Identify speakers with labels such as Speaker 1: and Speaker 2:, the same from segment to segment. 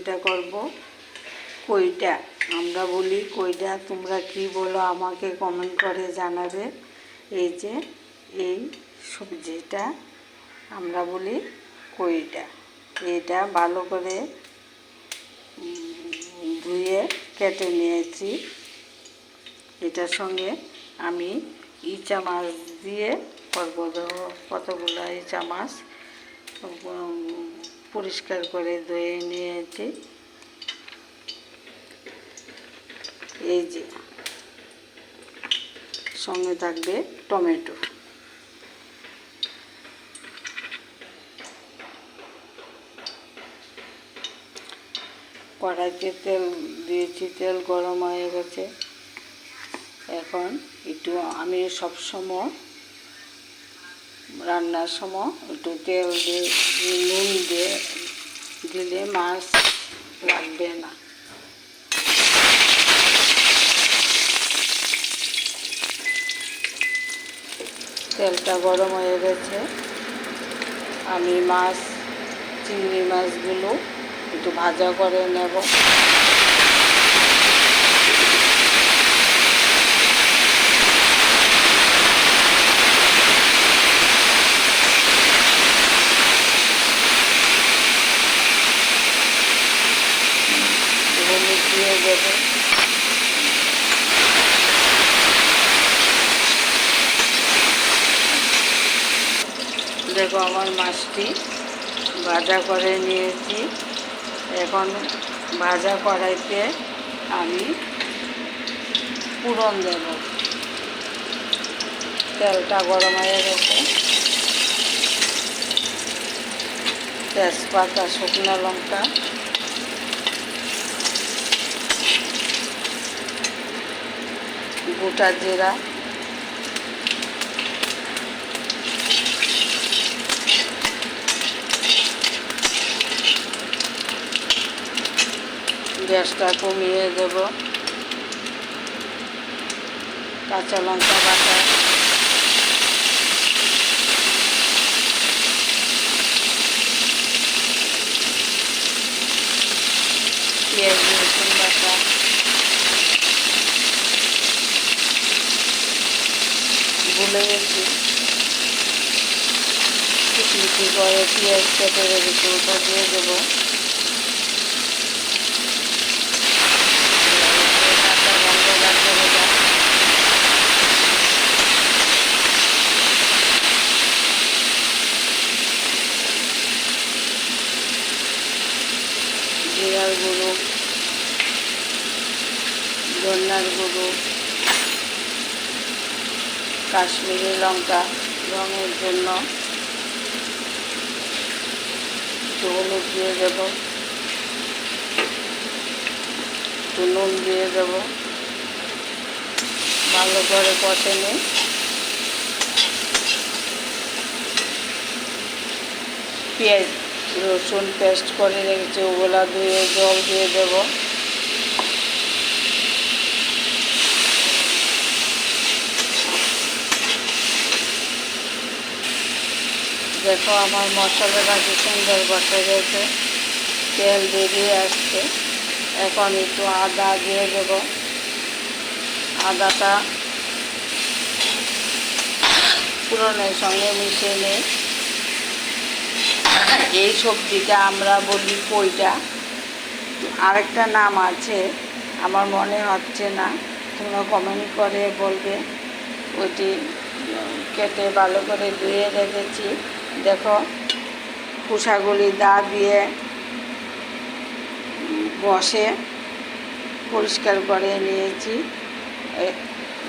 Speaker 1: এটা করব। কইটা? আমরা বলি, কইটা, তোমরা কি বলো আমাকে কমেন্ট করে জানাবে। এই যে, এই সবজিটা আমরা বলি কইটা। এটা ভালো করে ধুয়ে কেটে নিয়েছি। এটার সঙ্গে আমি ইচা মাছ দিয়ে করব। কতগুলো ইচা মাছ? পরিষ্কার করে ধুয়ে নিয়েছি। এই যে, সঙ্গে থাকবে টমেটো। কড়াইতে তেল দিয়েছি, তেল গরম হয়ে গেছে। এখন একটু আমি সব সময় রান্নার সময় একটু তেল দিয়ে, নুন দিয়ে দিলে মাছ লাগবে না। তেলটা গরম হয়ে গেছে। আমি মাছ, চিংড়ি মাছগুলো একটু ভাজা করে নেব হলুদ দিয়ে দেবো দেখো আমার মাছটি ভাজা করে নিয়েছি। এখন ভাজা কড়াইতে আমি পুরন দেব। তেলটা গরম হয়ে গেছে। তেজপাতা, শুকনো লঙ্কা। গোটা জিরা। গ্যাসটা কমিয়ে দেব। কাঁচা লঙ্কা বাটা। পেঁয়াজ, রসুন বাটা। ভুলে গেছি কুচি করে পেঁয়াজ কেটে রেখেছি ওটা দিয়ে দেবো। কাশ্মীরি লঙ্কা রঙের জন্য একটু হলুদ দিয়ে দেব। নুন দিয়ে দেব। ভালো করে কষে নিই। পেঁয়াজ, রসুন পেস্ট করে রেখেছি ওগুলা ধুয়ে জল দিয়ে দেব। দেখো আমার মশলাটা কি সুন্দর বসে গেছে। তেল বেরিয়ে আসছে। এখন একটু আদা দিয়ে দেব। আদাটা পুরনের সঙ্গে মিশিয়ে নিই। এই সবজিটা আমরা বলি কইটা আরেকটা নাম আছে, আমার মনে হচ্ছে না, তোমরা কমেন্ট করে বলবে। ওইটি কেটে ভালো করে ধুয়ে রেখেছি। দেখো কুসাগুলি দা দিয়ে বসে পরিষ্কার করে নিয়েছি।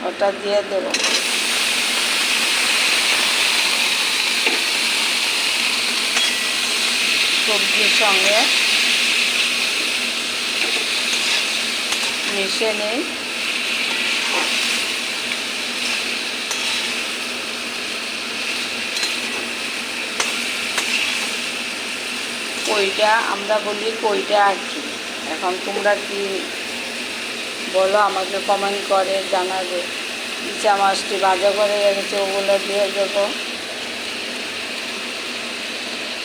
Speaker 1: ওটা দিয়ে দেবো। সবজির সঙ্গে মিশে নিই। কইটা, আমরা বলি কইটা আর কি। এখন তোমরা কি বলো, আমাকে কমেন্ট করে, জানাবে। ইচা মাছটি বাজা করে রেখেছে, ওগুলো দিয়ে দেবো।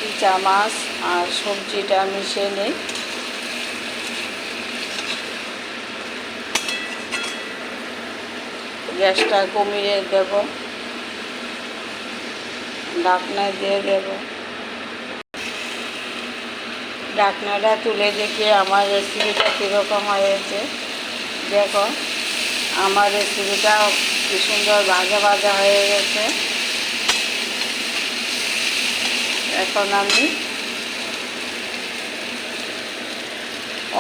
Speaker 1: ইচা মাছ আর সবজিটা মিশিয়ে নেই। গ্যাসটা কমিয়ে দেব। ঢাকনায় দিয়ে দেবো। ঢাকনাটা তুলে দেখি, আমার রেসিপিটা কীরকম হয়েছে। দেখো, আমার রেসিপিটা কি সুন্দর ভাজা ভাজা হয়ে গেছে। এখন আমি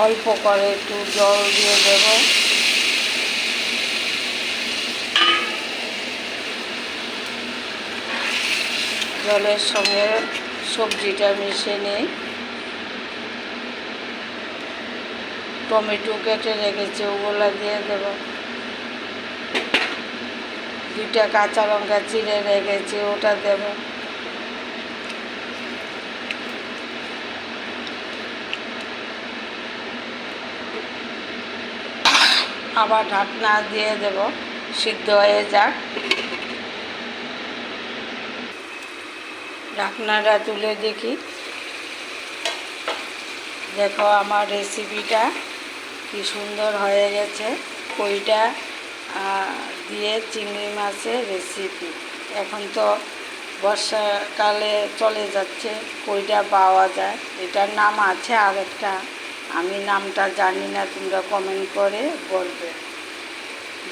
Speaker 1: অল্প করে একটু জল দিয়ে দেব। জলের সঙ্গে সবজিটা মিশে নিই। টমেটো কেটে রেখেছি, ওগুলো দিয়ে দেব। দুইটা কাঁচা লঙ্কা চিড়ে রেখেছি, ওটা দেব। আবার ঢাকনা দিয়ে দেব, সিদ্ধ হয়ে যাক। ঢাকনাটা তুলে দেখি। দেখো আমার রেসিপিটা কি সুন্দর হয়ে গেছে কইটা দিয়ে চিংড়ি মাছের রেসিপি এখন তো বর্ষাকালে চলে যাচ্ছে কইটা পাওয়া যায়। এটার নাম আছে আরেকটা, আমি নামটা জানি না, তোমরা কমেন্ট করে বলবে।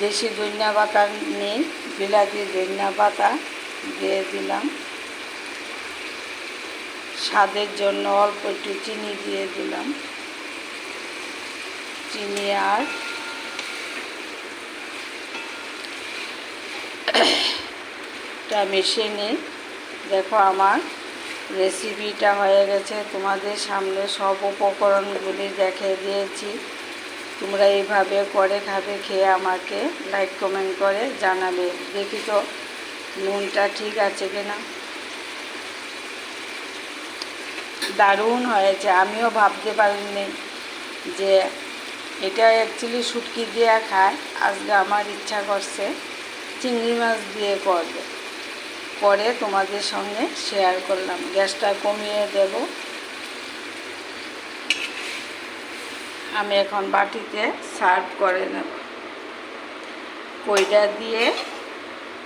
Speaker 1: দেশি ধনিয়া পাতা নেই, বিলাতি ধনিয়া পাতা দিয়ে দিলাম। স্বাদের জন্য অল্প একটু চিনি দিয়ে দিলাম। চিনি আর টা মিশিয়ে নিই দেখো আমার রেসিপিটা হয়ে গেছে। তোমাদের সামনে সব উপকরণগুলি দেখে দিয়েছি। তোমরা এইভাবে করে খাবে, খেয়ে আমাকে লাইক কমেন্ট করে জানাবে। দেখি তো নুনটা ঠিক আছে কিনা। দারুণ হয়েছে। আমিও ভাবতে পারিনি যে এটা অ্যাকচুয়ালি শুটকি দিয়ে খায়। আজকে আমার ইচ্ছা করছে চিংড়ি মাছ দিয়ে করবে। করে তোমাদের সঙ্গে শেয়ার করলাম। গ্যাসটা কমিয়ে দেব। আমি এখন বাটিতে সার্ভ করে নেব। কইটা দিয়ে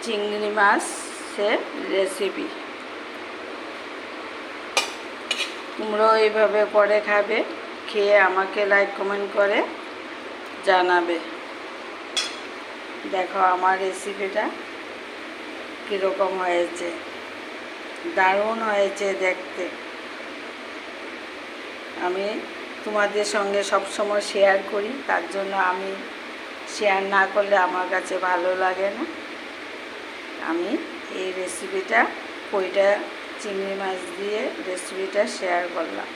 Speaker 1: চিংড়ি মাছের রেসিপি তোমরাও এইভাবে করে খাবে। খেয়ে আমাকে লাইক কমেন্ট করে জানাবে। দেখো আমার রেসিপিটা কীরকম হয়েছে। দারুণ হয়েছে দেখতে। আমি তোমাদের সঙ্গে সবসময় শেয়ার করি, তার জন্য আমি শেয়ার না করলে আমার কাছে ভালো লাগে না। আমি এই রেসিপিটা কইটা চিংড়ি মাছ দিয়ে রেসিপিটা শেয়ার করলাম।